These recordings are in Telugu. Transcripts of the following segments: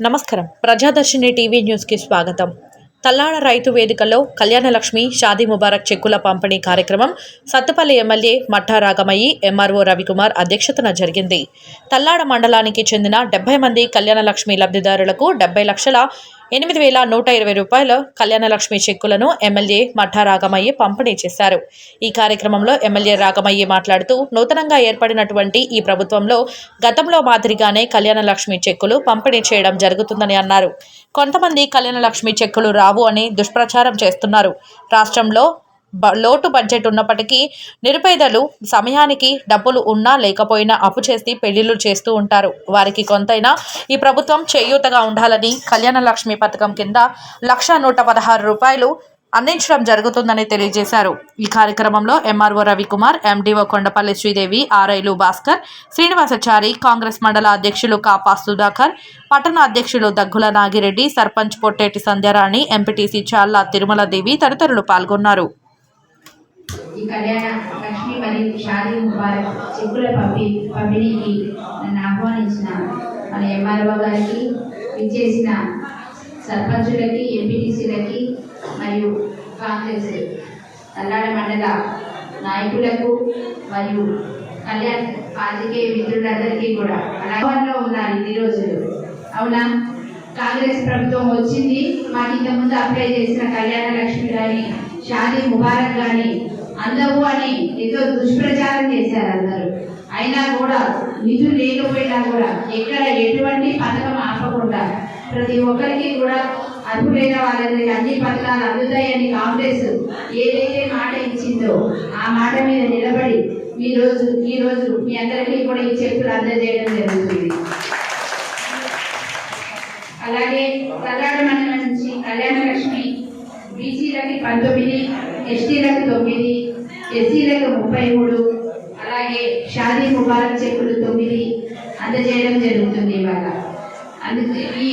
నమస్కారం. ప్రజాదర్శిని టీవీ న్యూస్కి స్వాగతం. తల్లాడ రైతు వేదికలో కళ్యాణలక్ష్మి షాదీ ముబారక్ చెక్కుల పంపిణీ కార్యక్రమం సత్తుపల్లి ఎమ్మెల్యే మట్టా రాగమయ్యి ఎంఆర్ఓ రవికుమార్ అధ్యక్షతన జరిగింది. తల్లాడ మండలానికి చెందిన డెబ్బై మంది కళ్యాణలక్ష్మి లబ్ధిదారులకు డెబ్బై లక్షల ఎనిమిది వేల నూట ఇరవై రూపాయల కళ్యాణలక్ష్మి చెక్కులను ఎమ్మెల్యే మఠా రాగమయ్య పంపిణీ చేశారు. ఈ కార్యక్రమంలో ఎమ్మెల్యే రాగమయ్య మాట్లాడుతూ నూతనంగా ఏర్పడినటువంటి ఈ ప్రభుత్వంలో గతంలో మాదిరిగానే కళ్యాణలక్ష్మి చెక్కులు పంపిణీ చేయడం జరుగుతుందని అన్నారు. కొంతమంది కళ్యాణలక్ష్మి చెక్కులు రావు అని దుష్ప్రచారం చేస్తున్నారు. రాష్ట్రంలో లోటు బడ్జెట్ ఉన్నప్పటికీ నిరుపేదలు సమయానికి డబ్బులు ఉన్నా లేకపోయినా అప్పు చేసి పెళ్ళిళ్ళు చేస్తూ ఉంటారు. వారికి కొంతైనా ఈ ప్రభుత్వం చేయూతగా ఉండాలని కళ్యాణ లక్ష్మి పథకం కింద లక్ష నూట పదహారు రూపాయలు అందించడం జరుగుతుందని తెలియజేశారు. ఈ కార్యక్రమంలో ఎంఆర్ఓ రవికుమార్ ఎండిఓ కొండపల్లి శ్రీదేవి ఆర్ఐలు భాస్కర్ శ్రీనివాసచారి కాంగ్రెస్ మండల అధ్యక్షులు కాపా సుధాకర్ పట్టణ అధ్యక్షులు దగ్గుల నాగిరెడ్డి సర్పంచ్ పొట్టేటి సంధ్యారాణి ఎంపీటీసీ చాల్లా తిరుమల దేవి తదితరులు పాల్గొన్నారు. కళ్యాణ లక్ష్మి మరియు షాదీ ముబారక్ చెక్కుల పంపి పంపిణీకి నన్ను ఆహ్వానించిన మన ఎంఆర్ఓ గారికి విచ్చేసిన సర్పంచులకి ఎంపీటీసీలకి మరియు కాంగ్రెస్ తల్లాడ మండల నాయకులకు మరియు కళ్యాణ్ రాజకీయ మిత్రులందరికీ కూడా. అలాగంలో ఉన్నారు ఇన్ని రోజులు. అవునా? కాంగ్రెస్ ప్రభుత్వం వచ్చింది. మాకు ఇంతకుముందు అప్లై చేసిన కళ్యాణ లక్ష్మి కానీ షాదీ ముబారక్ కానీ అందవు అని ఏదో దుష్ప్రచారం చేశారు అందరూ. అయినా కూడా నిధులు లేకపోయినా కూడా ఎక్కడ ఎటువంటి పథకం ఆపకుండా ప్రతి ఒక్కరికి కూడా అర్హులైన వాళ్ళకి అన్ని పథకాలు అందుతాయని కాంగ్రెస్ ఏదైతే మాట ఇచ్చిందో ఆ మాట మీద నిలబడి ఈ రోజు ఈ రోజు మీ అందరికీ కూడా ఈ చెక్కులు అందజేయడం జరుగుతుంది. అలాగే కళ్యాణ మండలం నుంచి కళ్యాణ బీసీలకి పంతొమ్మిది ఎస్టీలకు తొమ్మిది ఎస్సీలకు ముప్పై మూడు అలాగే షాదీ ముబారక్ చెక్కులు తొమ్మిది అందజేయడం జరుగుతుంది ఇవాళ. అందుకే ఈ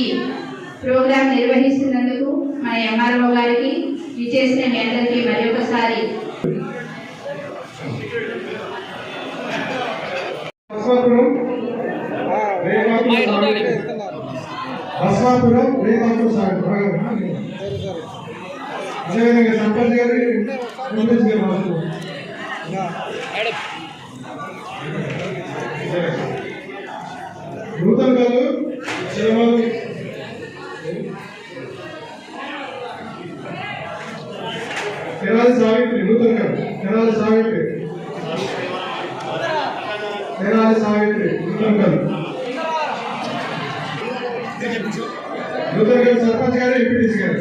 ప్రోగ్రాం నిర్వహిస్తున్నందుకు మన ఎంఆర్ఓ గారికి విచేసిన మీ అందరికీ మరి ఒకసారి బస్వాపురం బస్వాపురం రేమాపురం అదేవిధంగా సంపత్ గారి నోటీస్ గారు నూతన్ గారు శ్రీమాన్ తెనాలి సావిత్రి నూతన్ గారు. తెనాలి సావిత్రి. తెనాలి సావిత్రి నూతన్ గారు. నూతన్ గారు సర్పంచ్ గారు ఎంపీటీసీ గారు.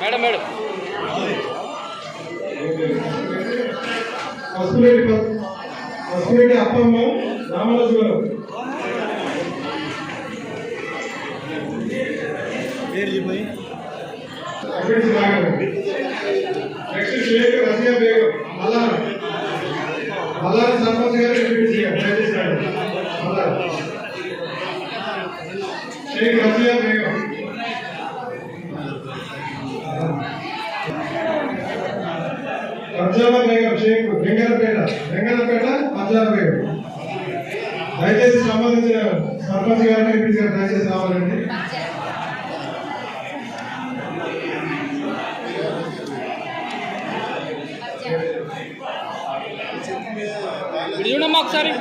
Madam madam. పసుపురెడ్డి అప్పమ్మ రామరాజు గారు. ఎంపీటీసీ రాగారు నెక్స్ట్ రజియా బేగం మల్లారం మల్లారం సర్పంచ్ గారు ఎంపీటీసీ గారు దయచేసి రండి. మల్లారం షేక్ రజియా బేగం పంజాబ్ బేగం షేక్ వెంగళపేట వెంగళపేట పంజాబ్ బేగం దయచేసి సంబంధించిన సర్పంచ్ గారిని ఎంపీటీసీ గారు దయచేసి రావాలండి ఒకసారి.